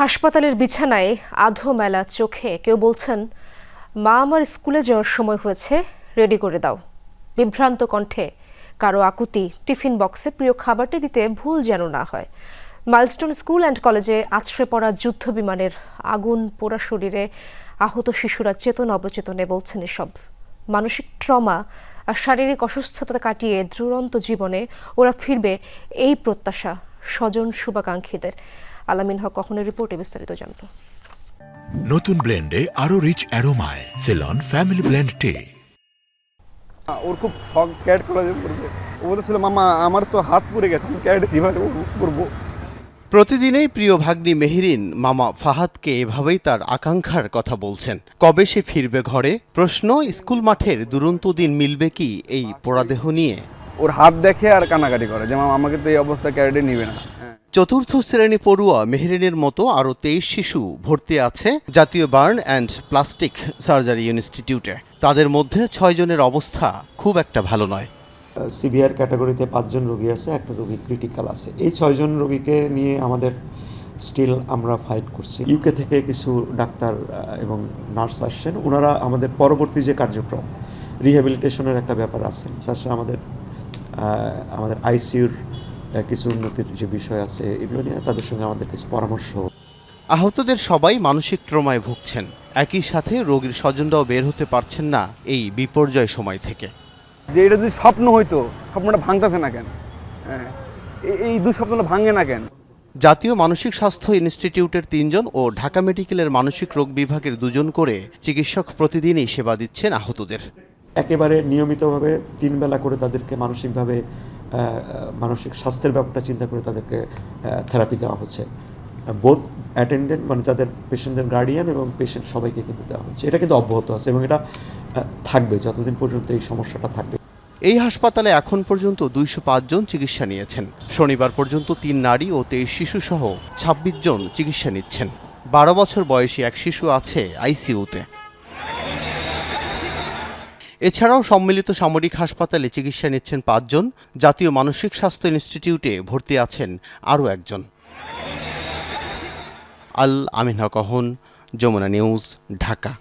হাসপাতালের বিছানায় আধো মেলা চোখে কেউ বলছেন, মা আমার স্কুলে যাওয়ার সময় হয়েছে, রেডি করে দাও। বিভ্রান্ত কণ্ঠে কারও আকুতি টিফিন বক্সে প্রিয় খাবারটি দিতে ভুল যেন না হয়। মাইলস্টোন স্কুল অ্যান্ড কলেজে আছড়ে পড়া যুদ্ধ বিমানের আগুন পোড়া শরীরে আহত শিশুরা চেতন অবচেতনে বলছেন এসব। মানসিক ট্রমা আর শারীরিক অসুস্থতা কাটিয়ে দুরন্ত জীবনে ওরা ফিরবে এই প্রত্যাশা স্বজন শুভাকাঙ্ক্ষীদের। আলামিন হক কখনের রিপোর্টে বিস্তারিত জানব নতুন ব্লেন্ডে আরও রিচ অ্যারোমায় সেলন ফ্যামিলি ব্লেন্ড টে ওর খুব শখ ক্যাড কলেজে পড়বে ও বলেছিল মামা আমার তো হাত পুড়ে গেছে আমি ক্যাড কীভাবে করব? প্রতিদিনেই প্রিয় ভাগ্নি মেহেরিন মামা ফাহাদকে এভাবেই তার আকাঙ্ক্ষার কথা বলছেন। কবে সে ফিরবে ঘরে? প্রশ্ন স্কুল মাঠের দুরন্ত দিন মিলবে কি এই পোড়াদেহ নিয়ে? ওর হাত দেখে আর কানাকাটি করে যে মামা আমাকে তো এই অবস্থা ক্যাডে নিবে না। চতুর্থ শ্রেণি পড়ুয়া মেহেরিনের মতো আরও তেইশ শিশু ভর্তি আছে জাতীয় বার্ন অ্যান্ড প্লাস্টিক সার্জারি ইনস্টিটিউটে। তাদের মধ্যে ছয়জনের অবস্থা খুব একটা ভালো নয়। সিভিয়ার ক্যাটাগরিতে পাঁচজন রোগী আছে, একটা রোগী ক্রিটিক্যাল আছে। এই ছয়জন রোগীকে নিয়ে আমাদের স্টিল আমরা ফাইট করছি। ইউকে থেকে কিছু ডাক্তার এবং নার্স আসছেন। ওনারা আমাদের পরবর্তী যে কার্যক্রম রিহ্যাবিলিটেশনের একটা ব্যাপার আছে। তার সাথে আমাদের আমাদের আইসিইউর কিছু উন্নতির যে বিষয় আছে এগুলো নিয়ে তাদের সঙ্গে আমাদের কিছু পরামর্শ। আহতদের সবাই মানসিক ট্রমায় ভুগছেন। একই সাথে রোগীর স্বজনরাও বের হতে পারছেন না এই বিপর্যয় সময় থেকে। যে এটা যদি স্বপ্ন হইতো স্বপ্নটা ভাঙতেছে না কেন? হ্যাঁ এই দু স্বপ্নটা ভাঙে না কেন? জাতীয় মানসিক স্বাস্থ্য ইনস্টিটিউটের তিনজন ও ঢাকা মেডিকেলের মানসিক রোগ বিভাগের দুজন করে চিকিৎসক প্রতিদিনই সেবা দিচ্ছেন আহতদের। একেবারে নিয়মিতভাবে তিন বেলা করে তাদেরকে মানসিকভাবে মানসিক স্বাস্থ্যের ব্যাপারটা চিন্তা করে তাদেরকে থেরাপি দেওয়া হচ্ছে। বোধ অ্যাটেন্ডেন্ট মানে তাদের পেশেন্টদের গার্ডিয়ান এবং পেশেন্ট সবাইকে কিন্তু দেওয়া হচ্ছে। এটা কিন্তু অব্যাহত আছে এবং এটা থাকবে, যতদিন পর্যন্ত এই সমস্যাটা থাকবে। এই হাসপাতালে এখন পর্যন্ত দুইশো পাঁচ জন চিকিৎসা নিয়েছেন। শনিবার পর্যন্ত তিন নারী ও তেইশ শিশু সহ ছাব্বিশ জন চিকিৎসা নিচ্ছেন। বারো বছর বয়সী এক শিশু আছে আইসিইউতে। এছাড়াও সম্মিলিত সামরিক হাসপাতালে চিকিৎসা নিচ্ছেন পাঁচজন। জাতীয় মানসিক স্বাস্থ্য ইনস্টিটিউটে ভর্তি আছেন আরও একজন। আল আমিন হক অহন, যমুনা নিউজ, ঢাকা।